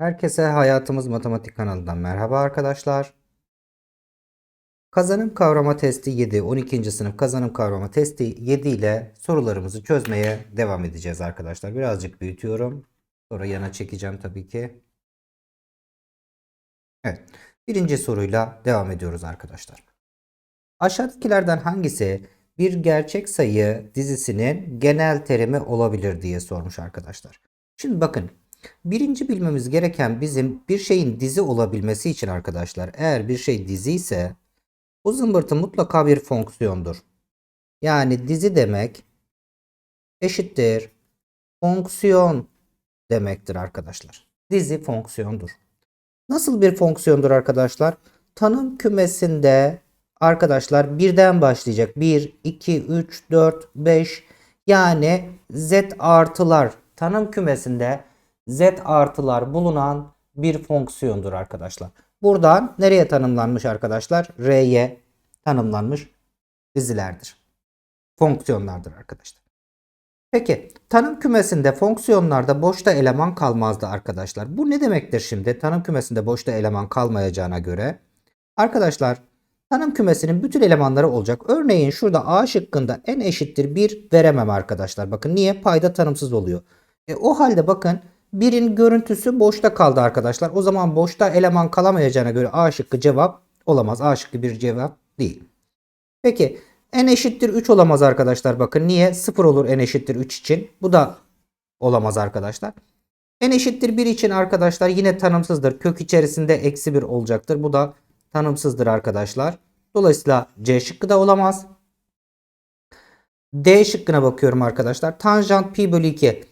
Herkese Hayatımız Matematik kanalından merhaba arkadaşlar. Kazanım kavrama testi 7, 12. sınıf kazanım kavrama testi 7 ile sorularımızı çözmeye devam edeceğiz arkadaşlar. Birazcık büyütüyorum. Sonra yana çekeceğim tabii ki. Evet. Birinci soruyla devam ediyoruz arkadaşlar. Aşağıdakilerden hangisi bir gerçek sayı dizisinin genel terimi olabilir diye sormuş arkadaşlar. Şimdi bakın Birinci bilmemiz gereken bizim bir şeyin dizi olabilmesi için arkadaşlar eğer bir şey dizi ise bu zımbırtı mutlaka bir fonksiyondur. Yani dizi demek eşittir fonksiyon demektir arkadaşlar. Dizi fonksiyondur. Nasıl bir fonksiyondur arkadaşlar? Tanım kümesinde arkadaşlar birden başlayacak. 1, 2, 3, 4, 5 yani z artılar tanım kümesinde z artılar bulunan bir fonksiyondur arkadaşlar. Buradan nereye tanımlanmış arkadaşlar? R'ye tanımlanmış dizilerdir. Fonksiyonlardır arkadaşlar. Peki tanım kümesinde fonksiyonlarda boşta eleman kalmazdı arkadaşlar. Bu ne demektir şimdi? Tanım kümesinde boşta eleman kalmayacağına göre. Arkadaşlar tanım kümesinin bütün elemanları olacak. Örneğin şurada A şıkkında n eşittir 1 veremem arkadaşlar. Bakın niye? Payda tanımsız oluyor. E, o halde bakın Birin görüntüsü boşta kaldı arkadaşlar. O zaman boşta eleman kalamayacağına göre A şıkkı cevap olamaz. A şıkkı bir cevap değil. Peki n eşittir 3 olamaz arkadaşlar. Bakın niye? 0 olur n eşittir 3 için. Bu da olamaz arkadaşlar. n eşittir 1 için arkadaşlar yine tanımsızdır. Kök içerisinde eksi 1 olacaktır. Bu da tanımsızdır arkadaşlar. Dolayısıyla C şıkkı da olamaz. D şıkkına bakıyorum arkadaşlar. Tanjant pi bölü 2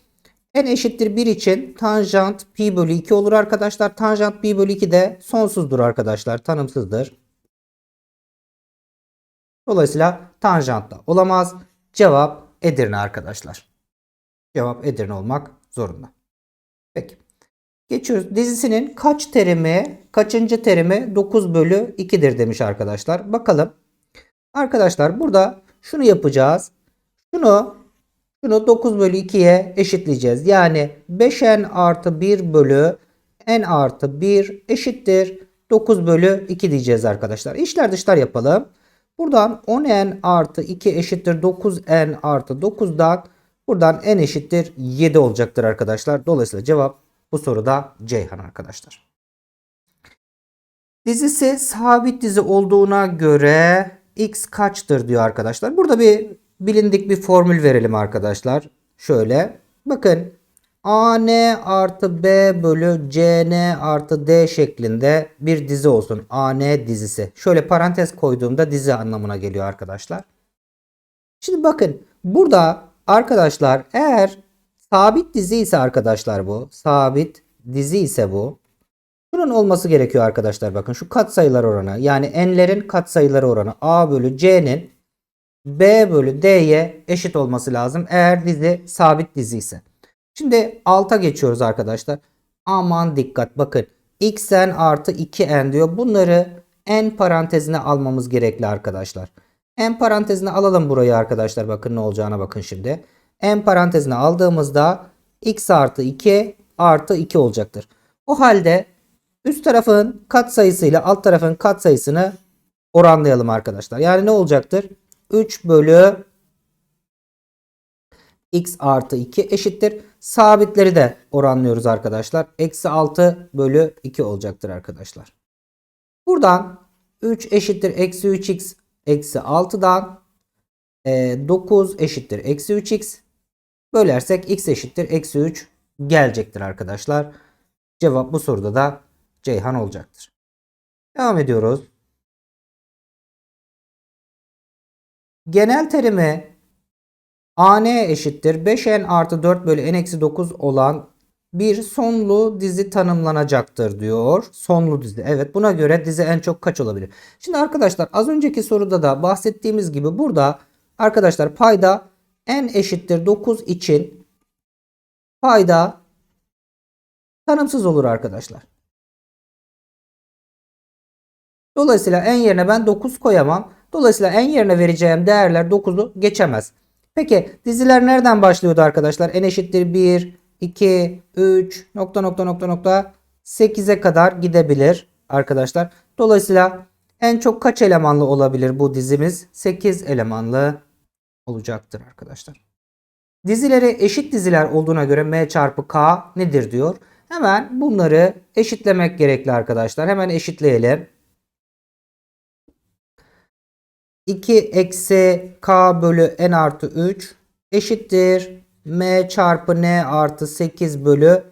n eşittir 1 için tanjant pi bölü 2 olur arkadaşlar. Tanjant pi bölü 2 de sonsuzdur arkadaşlar. Tanımsızdır. Dolayısıyla tanjant da olamaz. Cevap Edirne arkadaşlar. Cevap Edirne olmak zorunda. Peki. Geçiyoruz. Dizisinin kaç terimi, kaçıncı terimi 9 bölü 2'dir demiş arkadaşlar. Bakalım. Arkadaşlar burada şunu yapacağız. Şunu şunu 9 bölü 2'ye eşitleyeceğiz. Yani 5n artı 1 bölü n artı 1 eşittir 9 bölü 2 diyeceğiz arkadaşlar. İşler dışlar yapalım. Buradan 10n artı 2 eşittir 9n artı 9'dan buradan n eşittir 7 olacaktır arkadaşlar. Dolayısıyla cevap bu soruda Ceyhan arkadaşlar. Dizisi sabit dizi olduğuna göre x kaçtır diyor arkadaşlar. Burada bir bilindik bir formül verelim arkadaşlar. Şöyle bakın AN artı B bölü CN artı D şeklinde bir dizi olsun. AN dizisi. Şöyle parantez koyduğumda dizi anlamına geliyor arkadaşlar. Şimdi bakın burada arkadaşlar eğer sabit dizi ise arkadaşlar bu. Sabit dizi ise bu. Şunun olması gerekiyor arkadaşlar bakın şu katsayılar oranı yani n'lerin katsayıları oranı a bölü c'nin B bölü D'ye eşit olması lazım. Eğer dizi sabit dizi ise. Şimdi alta geçiyoruz arkadaşlar. Aman dikkat bakın. xn artı 2n diyor. Bunları n parantezine almamız gerekli arkadaşlar. n parantezine alalım burayı arkadaşlar. Bakın ne olacağına bakın şimdi. n parantezine aldığımızda x artı 2 artı 2 olacaktır. O halde üst tarafın katsayısıyla alt tarafın katsayısını oranlayalım arkadaşlar. Yani ne olacaktır? 3 bölü x artı 2 eşittir. Sabitleri de oranlıyoruz arkadaşlar. Eksi 6 bölü 2 olacaktır arkadaşlar. Buradan 3 eşittir eksi 3x eksi 6'dan 9 e, eşittir eksi 3x bölersek x eşittir eksi 3 gelecektir arkadaşlar. Cevap bu soruda da Ceyhan olacaktır. Devam ediyoruz. Genel terimi AN eşittir 5n artı 4 bölü n eksi 9 olan bir sonlu dizi tanımlanacaktır diyor. Sonlu dizi. Evet buna göre dizi en çok kaç olabilir? Şimdi arkadaşlar az önceki soruda da bahsettiğimiz gibi burada arkadaşlar payda n eşittir 9 için payda tanımsız olur arkadaşlar. Dolayısıyla n yerine ben 9 koyamam. Dolayısıyla en yerine vereceğim değerler 9'u geçemez. Peki diziler nereden başlıyordu arkadaşlar? n eşittir 1, 2, 3 nokta nokta nokta nokta 8'e kadar gidebilir arkadaşlar. Dolayısıyla en çok kaç elemanlı olabilir bu dizimiz? 8 elemanlı olacaktır arkadaşlar. Dizileri eşit diziler olduğuna göre m çarpı k nedir diyor. Hemen bunları eşitlemek gerekli arkadaşlar. Hemen eşitleyelim. 2 eksi k bölü n artı 3 eşittir. m çarpı n artı 8 bölü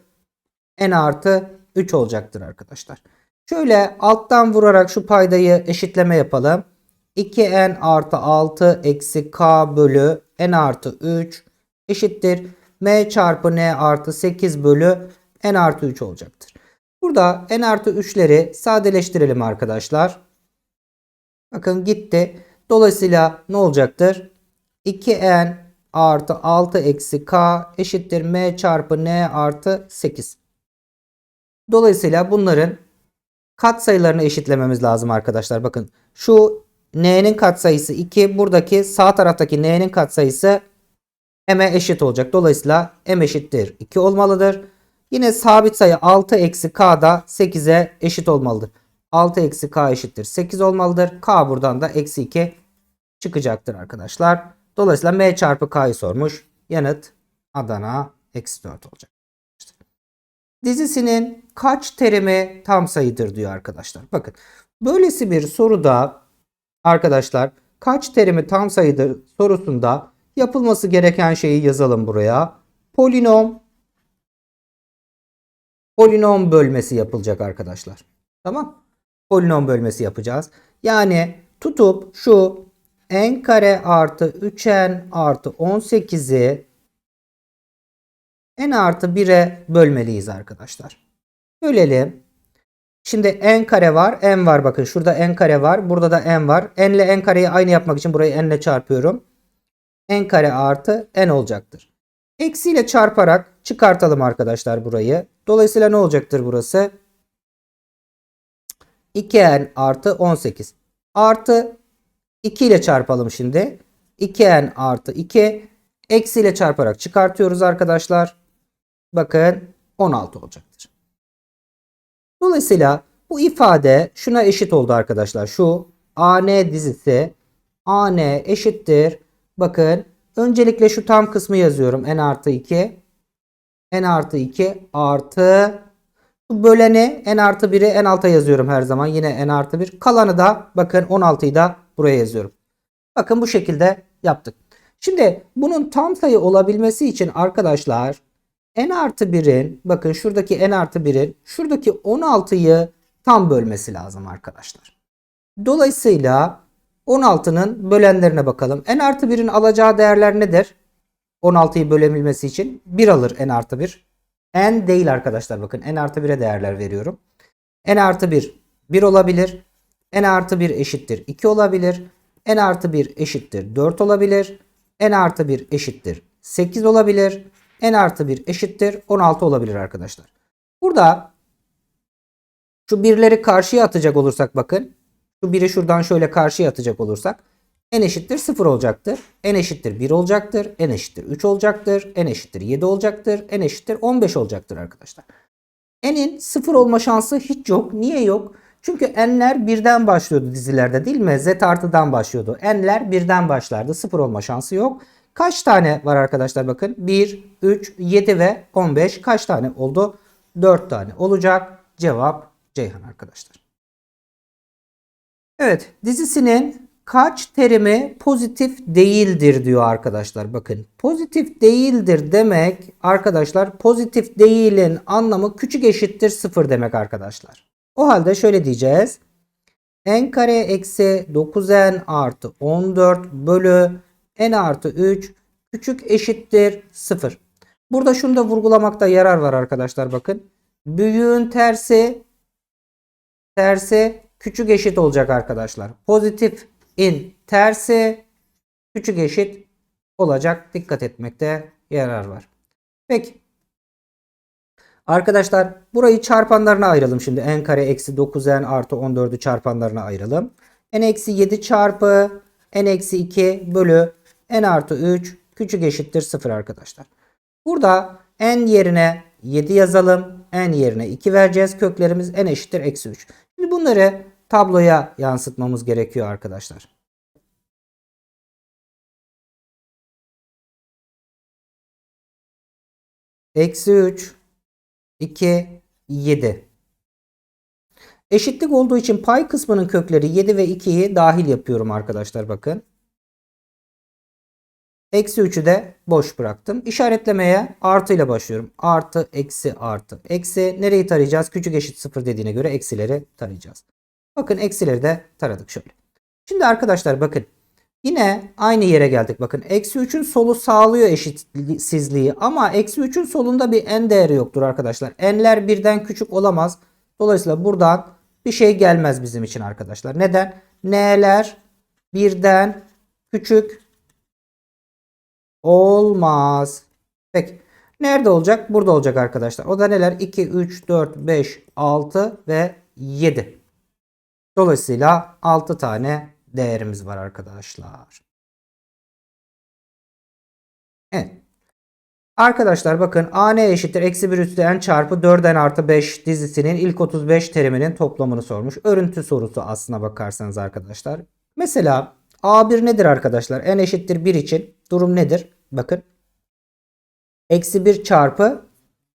n artı 3 olacaktır arkadaşlar. Şöyle alttan vurarak şu paydayı eşitleme yapalım. 2n artı 6 eksi k bölü n artı 3 eşittir. m çarpı n artı 8 bölü n artı 3 olacaktır. Burada n artı 3'leri sadeleştirelim arkadaşlar. Bakın gitti. Dolayısıyla ne olacaktır? 2n artı 6 eksi k eşittir m çarpı n artı 8. Dolayısıyla bunların katsayılarını eşitlememiz lazım arkadaşlar. Bakın şu n'nin katsayısı 2. Buradaki sağ taraftaki n'nin katsayısı m'e eşit olacak. Dolayısıyla m eşittir 2 olmalıdır. Yine sabit sayı 6 eksi k da 8'e eşit olmalıdır. 6 eksi k eşittir 8 olmalıdır. K buradan da eksi 2 çıkacaktır arkadaşlar. Dolayısıyla m çarpı k'yı sormuş. Yanıt Adana eksi 4 olacak. Dizisinin kaç terimi tam sayıdır diyor arkadaşlar. Bakın böylesi bir soruda arkadaşlar kaç terimi tam sayıdır sorusunda yapılması gereken şeyi yazalım buraya. Polinom polinom bölmesi yapılacak arkadaşlar. Tamam? Polinom bölmesi yapacağız. Yani tutup şu n kare artı 3n artı 18'i n artı 1'e bölmeliyiz arkadaşlar. Bölelim. Şimdi n kare var, n var bakın. Şurada n kare var, burada da n var. n ile n kareyi aynı yapmak için burayı n ile çarpıyorum. n kare artı n olacaktır. Eksiyle çarparak çıkartalım arkadaşlar burayı. Dolayısıyla ne olacaktır burası? 2n artı 18. Artı 2 ile çarpalım şimdi. 2n artı 2. Eksiyle çarparak çıkartıyoruz arkadaşlar. Bakın 16 olacaktır. Dolayısıyla bu ifade şuna eşit oldu arkadaşlar. Şu AN dizisi AN eşittir. Bakın öncelikle şu tam kısmı yazıyorum. N artı 2. N artı 2 artı böleni N artı 1'i N alta yazıyorum her zaman. Yine N artı 1. Kalanı da bakın 16'yı da buraya yazıyorum. Bakın bu şekilde yaptık. Şimdi bunun tam sayı olabilmesi için arkadaşlar n artı 1'in bakın şuradaki n artı 1'in şuradaki 16'yı tam bölmesi lazım arkadaşlar. Dolayısıyla 16'nın bölenlerine bakalım. n artı 1'in alacağı değerler nedir? 16'yı bölebilmesi için 1 alır n artı 1. n değil arkadaşlar bakın n artı 1'e değerler veriyorum. n artı 1 1 olabilir. n artı 1 eşittir 2 olabilir. n artı 1 eşittir 4 olabilir. n artı 1 eşittir 8 olabilir n artı 1 eşittir 16 olabilir arkadaşlar. Burada şu birleri karşıya atacak olursak bakın. Şu biri şuradan şöyle karşıya atacak olursak n eşittir 0 olacaktır. n eşittir 1 olacaktır. n eşittir 3 olacaktır. n eşittir 7 olacaktır. n eşittir 15 olacaktır arkadaşlar. n'in 0 olma şansı hiç yok. Niye yok? Çünkü n'ler birden başlıyordu dizilerde değil mi? Z artıdan başlıyordu. n'ler birden başlardı. 0 olma şansı yok. Kaç tane var arkadaşlar bakın. 1, 3, 7 ve 15 kaç tane oldu? 4 tane olacak. Cevap Ceyhan arkadaşlar. Evet dizisinin kaç terimi pozitif değildir diyor arkadaşlar. Bakın pozitif değildir demek arkadaşlar pozitif değilin anlamı küçük eşittir 0 demek arkadaşlar. O halde şöyle diyeceğiz. n kare eksi 9n artı 14 bölü n artı 3 küçük eşittir 0. Burada şunu da vurgulamakta yarar var arkadaşlar bakın. Büyüğün tersi tersi küçük eşit olacak arkadaşlar. Pozitif in tersi küçük eşit olacak. Dikkat etmekte yarar var. Peki. Arkadaşlar burayı çarpanlarına ayıralım şimdi. n kare eksi 9n artı 14'ü çarpanlarına ayıralım. n eksi 7 çarpı n eksi 2 bölü n artı 3 küçük eşittir 0 arkadaşlar. Burada n yerine 7 yazalım. n yerine 2 vereceğiz. Köklerimiz n eşittir eksi 3. Şimdi bunları tabloya yansıtmamız gerekiyor arkadaşlar. Eksi 3, 2, 7. Eşitlik olduğu için pay kısmının kökleri 7 ve 2'yi dahil yapıyorum arkadaşlar bakın. Eksi 3'ü de boş bıraktım. İşaretlemeye artı ile başlıyorum. Artı, eksi, artı. Eksi nereyi tarayacağız? Küçük eşit 0 dediğine göre eksileri tarayacağız. Bakın eksileri de taradık şöyle. Şimdi arkadaşlar bakın. Yine aynı yere geldik. Bakın eksi 3'ün solu sağlıyor eşitsizliği. Ama eksi 3'ün solunda bir n değeri yoktur arkadaşlar. n'ler birden küçük olamaz. Dolayısıyla buradan bir şey gelmez bizim için arkadaşlar. Neden? n'ler birden küçük olmaz. Peki. Nerede olacak? Burada olacak arkadaşlar. O da neler? 2, 3, 4, 5, 6 ve 7. Dolayısıyla 6 tane değerimiz var arkadaşlar. Evet. Arkadaşlar bakın a n eşittir eksi 1 üstü n çarpı 4n artı 5 dizisinin ilk 35 teriminin toplamını sormuş. Örüntü sorusu aslına bakarsanız arkadaşlar. Mesela a1 nedir arkadaşlar? n eşittir 1 için durum nedir? Bakın. Eksi 1 çarpı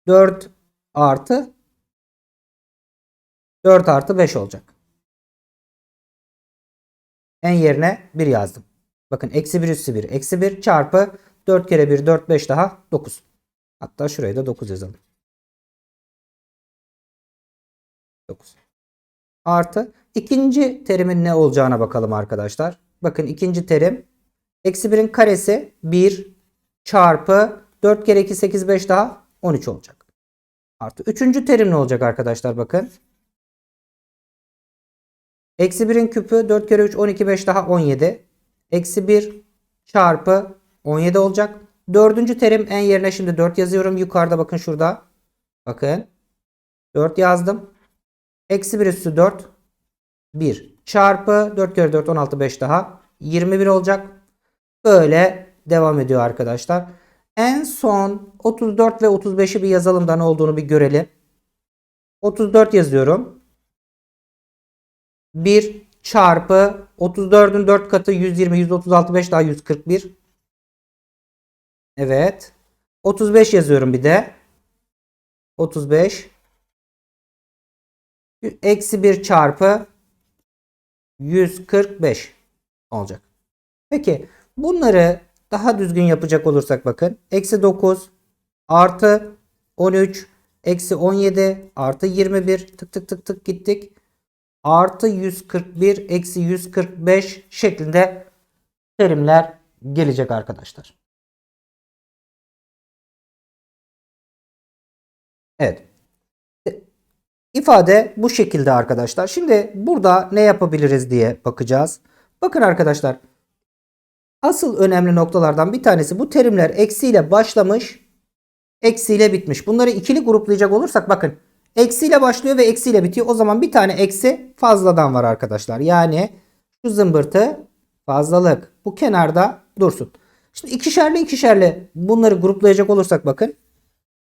4 artı 4 artı 5 olacak. En yerine 1 yazdım. Bakın eksi 1 üssü 1. Eksi 1 çarpı 4 kere 1 4 5 daha 9. Hatta şuraya da 9 yazalım. 9. Artı ikinci terimin ne olacağına bakalım arkadaşlar. Bakın ikinci terim eksi 1'in karesi 1 çarpı 4 kere 2 8 5 daha 13 olacak. Artı üçüncü terim ne olacak arkadaşlar bakın. Eksi 1'in küpü 4 kere 3 12 5 daha 17. Eksi 1 çarpı 17 olacak. Dördüncü terim en yerine şimdi 4 yazıyorum. Yukarıda bakın şurada. Bakın. 4 yazdım. Eksi 1 üstü 4. 1 çarpı 4 kere 4 16 5 daha 21 olacak. Böyle devam ediyor arkadaşlar. En son 34 ve 35'i bir yazalım da ne olduğunu bir görelim. 34 yazıyorum. 1 çarpı 34'ün 4 katı 120 136 5 daha 141. Evet. 35 yazıyorum bir de. 35 eksi 1 çarpı 145 olacak. Peki bunları daha düzgün yapacak olursak bakın. Eksi 9 artı 13 eksi 17 artı 21 tık tık tık tık gittik. Artı 141 eksi 145 şeklinde terimler gelecek arkadaşlar. Evet. İfade bu şekilde arkadaşlar. Şimdi burada ne yapabiliriz diye bakacağız. Bakın arkadaşlar. Asıl önemli noktalardan bir tanesi bu terimler eksiyle başlamış, eksiyle bitmiş. Bunları ikili gruplayacak olursak bakın. Eksiyle başlıyor ve eksiyle bitiyor. O zaman bir tane eksi fazladan var arkadaşlar. Yani şu zımbırtı fazlalık. Bu kenarda dursun. Şimdi ikişerli ikişerli bunları gruplayacak olursak bakın.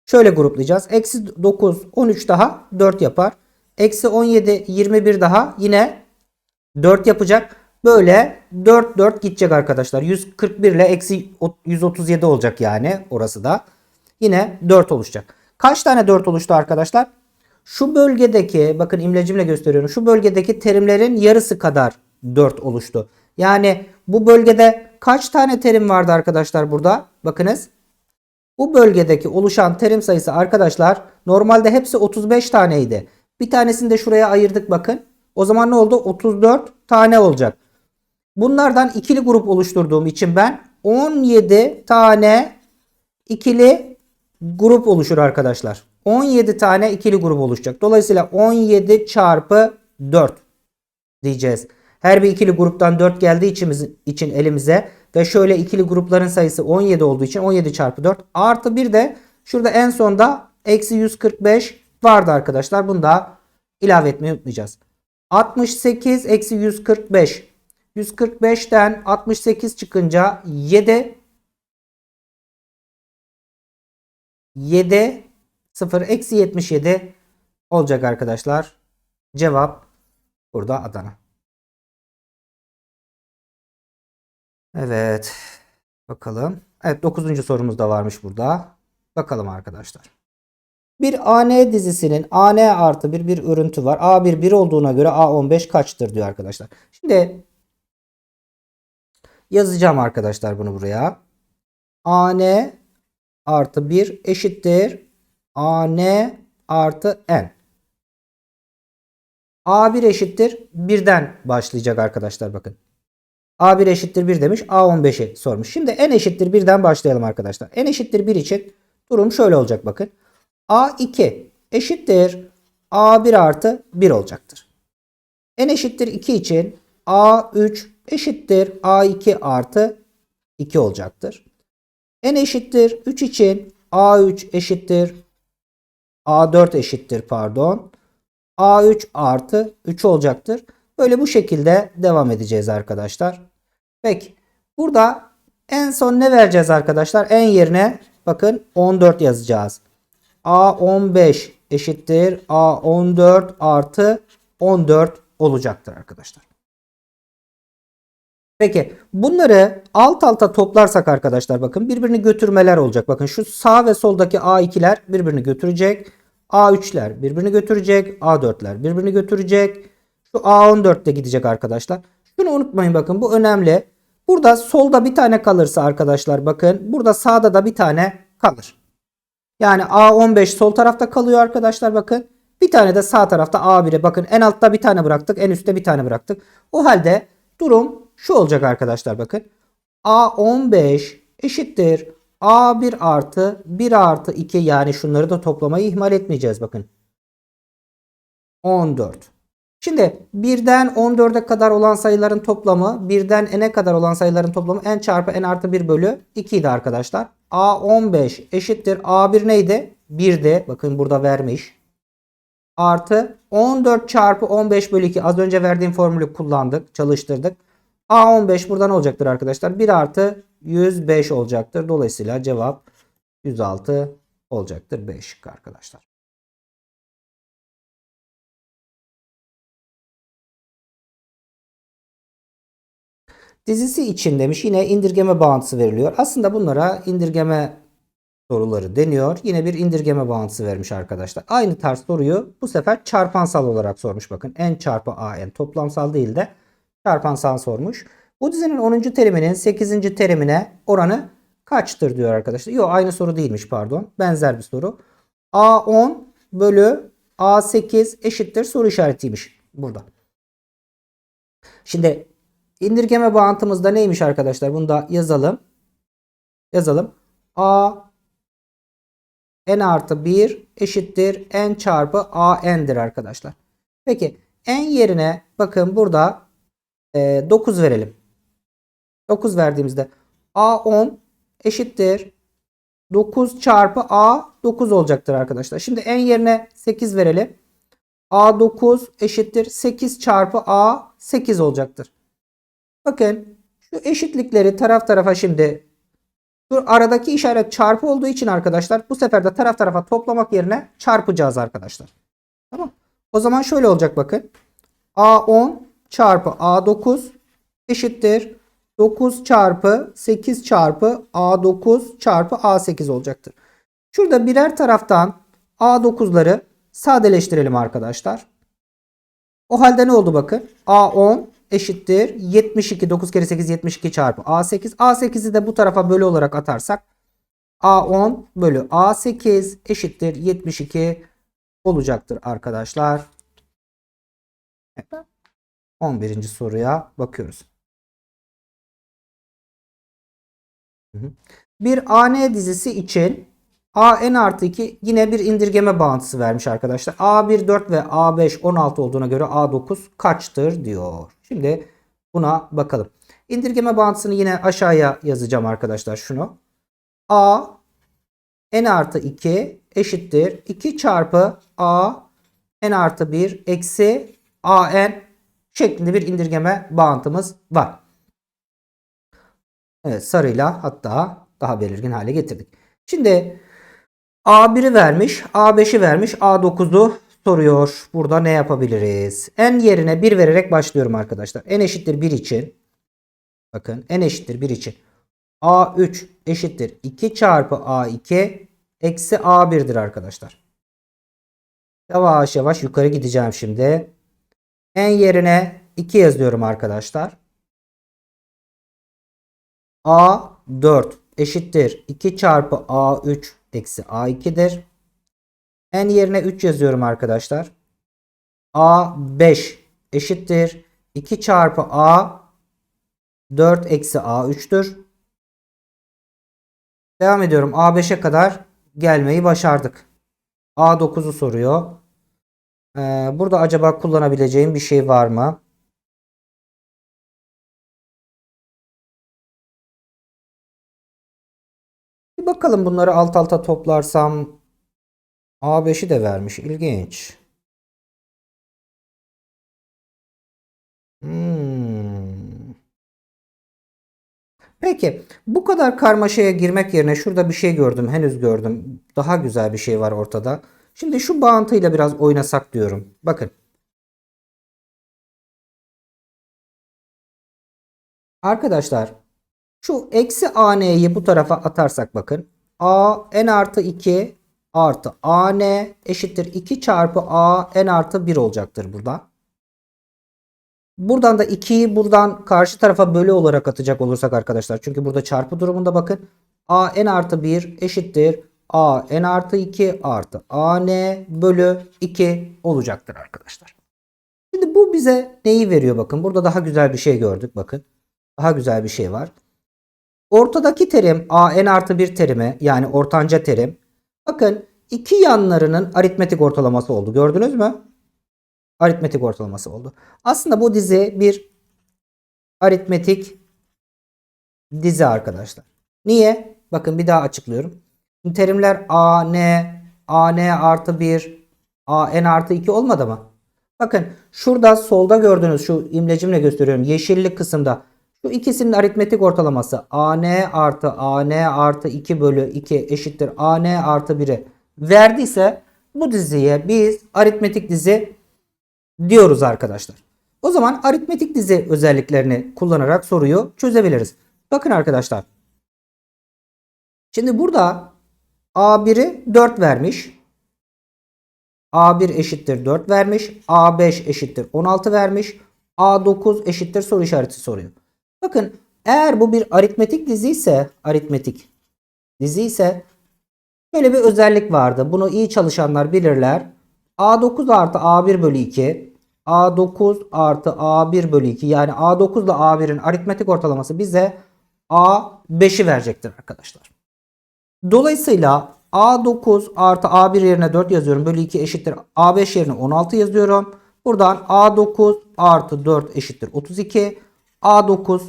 Şöyle gruplayacağız. Eksi 9, 13 daha 4 yapar. Eksi 17, 21 daha yine 4 yapacak. Böyle 4, 4 gidecek arkadaşlar. 141 ile eksi 137 olacak yani orası da. Yine 4 oluşacak. Kaç tane 4 oluştu arkadaşlar? Şu bölgedeki bakın imlecimle gösteriyorum. Şu bölgedeki terimlerin yarısı kadar 4 oluştu. Yani bu bölgede kaç tane terim vardı arkadaşlar burada? Bakınız. Bu bölgedeki oluşan terim sayısı arkadaşlar normalde hepsi 35 taneydi. Bir tanesini de şuraya ayırdık bakın. O zaman ne oldu? 34 tane olacak. Bunlardan ikili grup oluşturduğum için ben 17 tane ikili grup oluşur arkadaşlar. 17 tane ikili grup oluşacak. Dolayısıyla 17 çarpı 4 diyeceğiz. Her bir ikili gruptan 4 geldiği için, için elimize ve şöyle ikili grupların sayısı 17 olduğu için 17 çarpı 4 artı bir de şurada en sonda eksi 145 vardı arkadaşlar. Bunu da ilave etmeyi unutmayacağız. 68 eksi 145. 145'ten 68 çıkınca 7 7 0 eksi 77 olacak arkadaşlar. Cevap burada Adana. Evet. Bakalım. Evet 9. sorumuz da varmış burada. Bakalım arkadaşlar. Bir AN dizisinin AN artı bir bir örüntü var. A1 1 olduğuna göre A15 kaçtır diyor arkadaşlar. Şimdi yazacağım arkadaşlar bunu buraya. AN artı 1 eşittir AN artı N. A1 eşittir 1'den başlayacak arkadaşlar bakın. A1 eşittir 1 demiş. A15'i sormuş. Şimdi n eşittir 1'den başlayalım arkadaşlar. n eşittir 1 için durum şöyle olacak bakın. A2 eşittir A1 artı 1 olacaktır. n eşittir 2 için A3 eşittir A2 artı 2 olacaktır. n eşittir 3 için A3 eşittir A4 eşittir pardon. A3 artı 3 olacaktır. Böyle bu şekilde devam edeceğiz arkadaşlar. Peki burada en son ne vereceğiz arkadaşlar? En yerine bakın 14 yazacağız. A15 eşittir A14 artı 14 olacaktır arkadaşlar. Peki bunları alt alta toplarsak arkadaşlar bakın birbirini götürmeler olacak. Bakın şu sağ ve soldaki A2'ler birbirini götürecek. A3'ler birbirini götürecek. A4'ler birbirini götürecek. Şu A14 de gidecek arkadaşlar. Şunu unutmayın bakın bu önemli. Burada solda bir tane kalırsa arkadaşlar bakın burada sağda da bir tane kalır. Yani A15 sol tarafta kalıyor arkadaşlar bakın. Bir tane de sağ tarafta A1'e bakın en altta bir tane bıraktık en üstte bir tane bıraktık. O halde durum şu olacak arkadaşlar bakın. A15 eşittir A1 artı 1 artı 2 yani şunları da toplamayı ihmal etmeyeceğiz bakın. 14. Şimdi 1'den 14'e kadar olan sayıların toplamı 1'den n'e kadar olan sayıların toplamı n çarpı n artı 1 bölü 2 idi arkadaşlar. A15 eşittir A1 neydi? 1'di. Bakın burada vermiş. Artı 14 çarpı 15 bölü 2 az önce verdiğim formülü kullandık. Çalıştırdık. A15 buradan olacaktır arkadaşlar. 1 artı 105 olacaktır. Dolayısıyla cevap 106 olacaktır. 5 şıkkı arkadaşlar. Dizisi için demiş yine indirgeme bağıntısı veriliyor. Aslında bunlara indirgeme soruları deniyor. Yine bir indirgeme bağıntısı vermiş arkadaşlar. Aynı tarz soruyu bu sefer çarpansal olarak sormuş. Bakın n çarpı a n toplamsal değil de çarpansal sormuş. Bu dizinin 10. teriminin 8. terimine oranı kaçtır diyor arkadaşlar. Yok aynı soru değilmiş pardon. Benzer bir soru. A10 bölü A8 eşittir soru işaretiymiş burada. Şimdi indirgeme bağıntımızda neymiş arkadaşlar? Bunu da yazalım. Yazalım. A n artı 1 eşittir n çarpı a n'dir arkadaşlar. Peki n yerine bakın burada e, 9 verelim. 9 verdiğimizde A10 eşittir 9 çarpı A 9 olacaktır arkadaşlar. Şimdi en yerine 8 verelim. A9 eşittir 8 çarpı A 8 olacaktır. Bakın şu eşitlikleri taraf tarafa şimdi şu aradaki işaret çarpı olduğu için arkadaşlar bu sefer de taraf tarafa toplamak yerine çarpacağız arkadaşlar. Tamam. O zaman şöyle olacak bakın. A10 çarpı A9 eşittir 9 çarpı 8 çarpı A9 çarpı A8 olacaktır. Şurada birer taraftan A9'ları sadeleştirelim arkadaşlar. O halde ne oldu bakın. A10 eşittir 72 9 kere 8 72 çarpı A8. A8'i de bu tarafa bölü olarak atarsak A10 bölü A8 eşittir 72 olacaktır arkadaşlar. 11. soruya bakıyoruz. Bir AN dizisi için AN artı 2 yine bir indirgeme bağıntısı vermiş arkadaşlar. A1 4 ve A5 16 olduğuna göre A9 kaçtır diyor. Şimdi buna bakalım. İndirgeme bağıntısını yine aşağıya yazacağım arkadaşlar şunu. A n artı 2 eşittir 2 çarpı A n artı 1 eksi A n şeklinde bir indirgeme bağıntımız var. Evet sarıyla hatta daha belirgin hale getirdik. Şimdi A1'i vermiş, A5'i vermiş, A9'u soruyor. Burada ne yapabiliriz? N yerine 1 vererek başlıyorum arkadaşlar. N eşittir 1 için. Bakın N eşittir 1 için. A3 eşittir 2 çarpı A2 eksi A1'dir arkadaşlar. Yavaş yavaş yukarı gideceğim şimdi. N yerine 2 yazıyorum arkadaşlar. A4 eşittir 2 çarpı A3 eksi A2'dir. N yerine 3 yazıyorum arkadaşlar. A5 eşittir 2 çarpı A 4 eksi A3'tür. Devam ediyorum. A5'e kadar gelmeyi başardık. A9'u soruyor. Ee, burada acaba kullanabileceğim bir şey var mı? Bir bakalım bunları alt alta toplarsam A5'i de vermiş. İlginç. Hmm. Peki bu kadar karmaşaya girmek yerine şurada bir şey gördüm. Henüz gördüm. Daha güzel bir şey var ortada. Şimdi şu bağıntıyla biraz oynasak diyorum. Bakın. Arkadaşlar şu eksi AN'yi bu tarafa atarsak bakın. A n artı 2 artı AN eşittir 2 çarpı A n artı 1 olacaktır burada. Buradan da 2'yi buradan karşı tarafa bölü olarak atacak olursak arkadaşlar. Çünkü burada çarpı durumunda bakın. A n artı 1 eşittir. A n artı 2 artı A n bölü 2 olacaktır arkadaşlar. Şimdi bu bize neyi veriyor bakın. Burada daha güzel bir şey gördük bakın. Daha güzel bir şey var. Ortadaki terim a n artı 1 terimi yani ortanca terim. Bakın iki yanlarının aritmetik ortalaması oldu. Gördünüz mü? Aritmetik ortalaması oldu. Aslında bu dizi bir aritmetik dizi arkadaşlar. Niye? Bakın bir daha açıklıyorum. Şimdi terimler a n a n artı 1 a n artı 2 olmadı mı? Bakın şurada solda gördüğünüz şu imlecimle gösteriyorum. Yeşillik kısımda şu ikisinin aritmetik ortalaması an artı an artı 2 bölü 2 eşittir an artı 1'i verdiyse bu diziye biz aritmetik dizi diyoruz arkadaşlar. O zaman aritmetik dizi özelliklerini kullanarak soruyu çözebiliriz. Bakın arkadaşlar. Şimdi burada A1'i 4 vermiş. A1 eşittir 4 vermiş. A5 eşittir 16 vermiş. A9 eşittir soru işareti soruyor. Bakın eğer bu bir aritmetik dizi ise aritmetik dizi ise böyle bir özellik vardı. Bunu iyi çalışanlar bilirler. A9 artı A1 bölü 2 A9 artı A1 bölü 2 yani A9 ile A1'in aritmetik ortalaması bize A5'i verecektir arkadaşlar. Dolayısıyla A9 artı A1 yerine 4 yazıyorum. Bölü 2 eşittir. A5 yerine 16 yazıyorum. Buradan A9 artı 4 eşittir 32. A9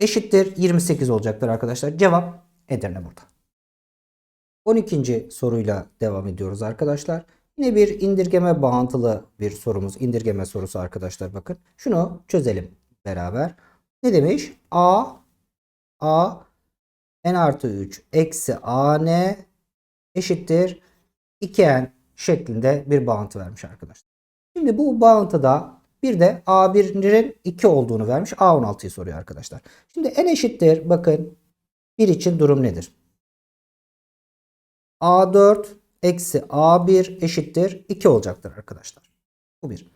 eşittir 28 olacaktır arkadaşlar. Cevap Edirne burada. 12. soruyla devam ediyoruz arkadaşlar. Yine bir indirgeme bağıntılı bir sorumuz. İndirgeme sorusu arkadaşlar bakın. Şunu çözelim beraber. Ne demiş? A A n artı 3 eksi a n eşittir 2n şeklinde bir bağıntı vermiş arkadaşlar. Şimdi bu bağıntıda bir de A1'in 2 olduğunu vermiş. A16'yı soruyor arkadaşlar. Şimdi n eşittir. Bakın 1 için durum nedir? A4 eksi A1 eşittir 2 olacaktır arkadaşlar. Bu bir.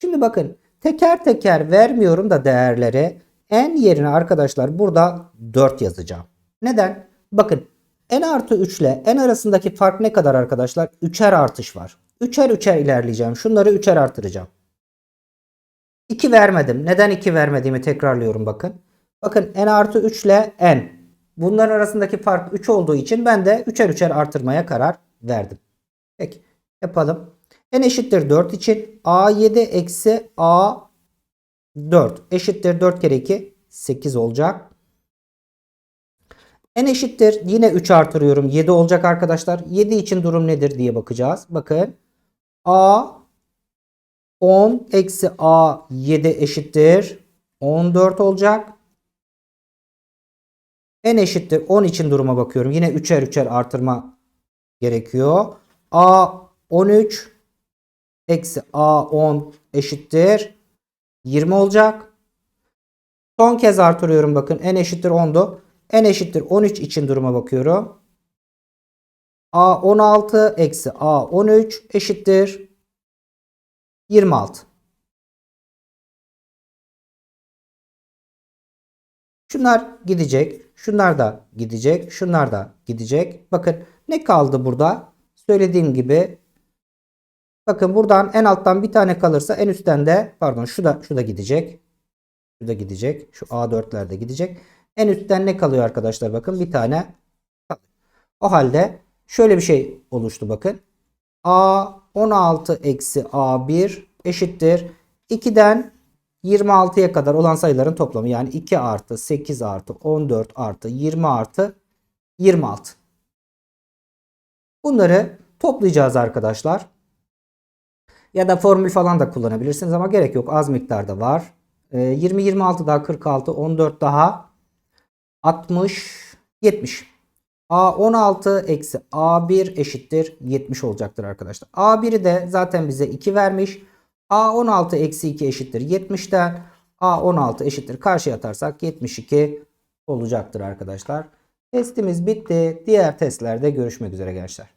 Şimdi bakın teker teker vermiyorum da değerleri n yerine arkadaşlar burada 4 yazacağım. Neden? Bakın n artı 3 ile n arasındaki fark ne kadar arkadaşlar? 3'er artış var. 3'er 3'er ilerleyeceğim. Şunları 3'er artıracağım. 2 vermedim. Neden 2 vermediğimi tekrarlıyorum bakın. Bakın n artı 3 ile n. Bunların arasındaki fark 3 olduğu için ben de 3'er 3'er artırmaya karar verdim. Peki yapalım. n eşittir 4 için a7 eksi a4 eşittir 4 kere 2 8 olacak. N eşittir yine 3 artırıyorum 7 olacak arkadaşlar. 7 için durum nedir diye bakacağız. Bakın a 10 eksi a 7 eşittir 14 olacak. n eşittir 10 için duruma bakıyorum. Yine 3'er 3'er artırma gerekiyor. A13 eksi A10 eşittir 20 olacak. Son kez artırıyorum bakın. N eşittir 10'du. N eşittir 13 için duruma bakıyorum. A16 eksi A13 eşittir 26. Şunlar gidecek. Şunlar da gidecek. Şunlar da gidecek. Bakın ne kaldı burada? Söylediğim gibi bakın buradan en alttan bir tane kalırsa en üstten de pardon şu da şu da gidecek. Şu da gidecek. Şu A4'ler de gidecek. En üstten ne kalıyor arkadaşlar? Bakın bir tane. O halde şöyle bir şey oluştu bakın. A16 eksi A1 eşittir. 2'den 26'ya kadar olan sayıların toplamı. Yani 2 artı 8 artı 14 artı 20 artı 26. Bunları toplayacağız arkadaşlar. Ya da formül falan da kullanabilirsiniz ama gerek yok. Az miktarda var. Ee, 20, 26 daha 46, 14 daha 60, 70. A16 eksi A1 eşittir 70 olacaktır arkadaşlar. A1'i de zaten bize 2 vermiş. A16 eksi 2 eşittir 70'ten. A16 eşittir karşıya atarsak 72 olacaktır arkadaşlar. Testimiz bitti. Diğer testlerde görüşmek üzere gençler.